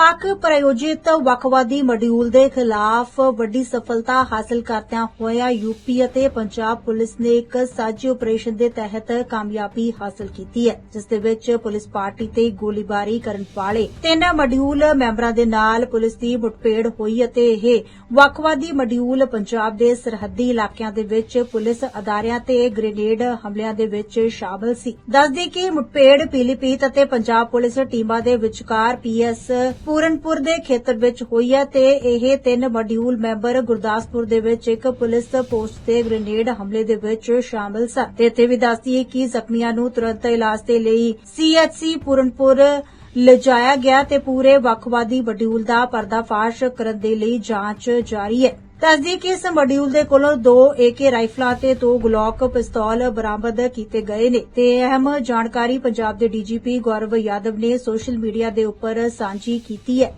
ਪਾਕ ਪ੍ਰਾਯੋਜਿਤ ਵੱਖਵਾਦੀ ਮੋਡਿਊਲ ਦੇ ਖਿਲਾਫ ਵੱਡੀ ਸਫਲਤਾ ਹਾਸਲ ਕਰਦਿਆਂ ਹੋਇਆ ਯੂਪੀ ਅਤੇ ਪੰਜਾਬ ਪੁਲਿਸ ਨੇ ਇੱਕ ਸਾਂਝੇ ਆਪਰੇਸ਼ਨ ਦੇ ਤਹਿਤ ਕਾਮਯਾਬੀ ਹਾਸਲ ਕੀਤੀ ਹੈ, ਜਿਸ ਦੇ ਵਿੱਚ ਪੁਲਿਸ ਪਾਰਟੀ ਤੇ ਗੋਲੀਬਾਰੀ ਕਰਨ ਵਾਲੇ ਤਿੰਨ ਮੋਡਿਊਲ ਮੈਂਬਰਾਂ ਦੇ ਨਾਲ ਪੁਲਿਸ ਦੀ ਮੁੱਠਭੇੜ ਹੋਈ ਅਤੇ ਇਹ ਵੱਖਵਾਦੀ ਮੋਡਿਊਲ ਪੰਜਾਬ ਦੇ ਸਰਹੱਦੀ ਇਲਾਕਿਆਂ ਦੇ ਵਿੱਚ ਪੁਲਿਸ ਅਦਾਰਿਆਂ ਤੇ ਗ੍ਰੇਨੇਡ ਹਮਲਿਆਂ ਦੇ ਵਿੱਚ ਸ਼ਾਮਲ ਸੀ। ਦੱਸਦੀ ਕਿ ਮੁੱਠਭੇੜ ਪੀਲੀਪੀਤ ਅਤੇ ਪੰਜਾਬ ਪੁਲਿਸ ਟੀਮਾਂ ਦੇ ਵਿਚਕਾਰ ਪੀਐਸ ਪੂਰਨਪੁਰ ਦੇ ਖੇਤਰ ਵਿੱਚ ਹੋਈ ਹੈ ਤੇ ਇਹ ਤਿੰਨ ਮੋਡਿਊਲ ਮੈਂਬਰ ਗੁਰਦਾਸਪੁਰ ਦੇ ਵਿੱਚ ਇੱਕ ਪੁਲਿਸ ਪੋਸਟ ਤੇ ਗ੍ਰੇਨੇਡ ਹਮਲੇ ਦੇ ਵਿੱਚ ਸ਼ਾਮਲ ਸਨ। ਤੇ ਇੱਥੇ ਵੀ ਦੱਸਦੀ ਹੈ ਕਿ ਜ਼ਖਮੀਆਂ ਨੂੰ ਤੁਰੰਤ ਇਲਾਜ ਦੇ ਲਈ ਸੀਐਚਸੀ ਪੂਰਨਪੁਰ ਲਿਜਾਇਆ ਗਿਆ ਤੇ ਪੂਰੇ ਵੱਖਵਾਦੀ ਮੋਡਿਊਲ ਦਾ ਪਰਦਾਫਾਸ਼ ਕਰਨ ਦੇ ਲਈ ਜਾਂਚ ਜਾਰੀ ਹੈ। ਦੱਸਦੀ ਕਿ ਇਸ ਮੋਡਿਊਲ ਦੇ ਕੋਲੋਂ ਦੋ ਏਕੇ ਰਾਈਫਲਾਂ ਤੇ ਦੋ ਗਲੌਕ ਪਿਸਤੌਲ ਬਰਾਮਦ ਕੀਤੇ ਗਏ ਨੇ ਤੇ ਅਹਿਮ ਜਾਣਕਾਰੀ ਪੰਜਾਬ ਦੇ ਡੀਜੀਪੀ ਗੌਰਵ ਯਾਦਵ ਨੇ ਸੋਸ਼ਲ ਮੀਡੀਆ ਦੇ ਉੱਪਰ ਸਾਂਝੀ ਕੀਤੀ ਹੈ।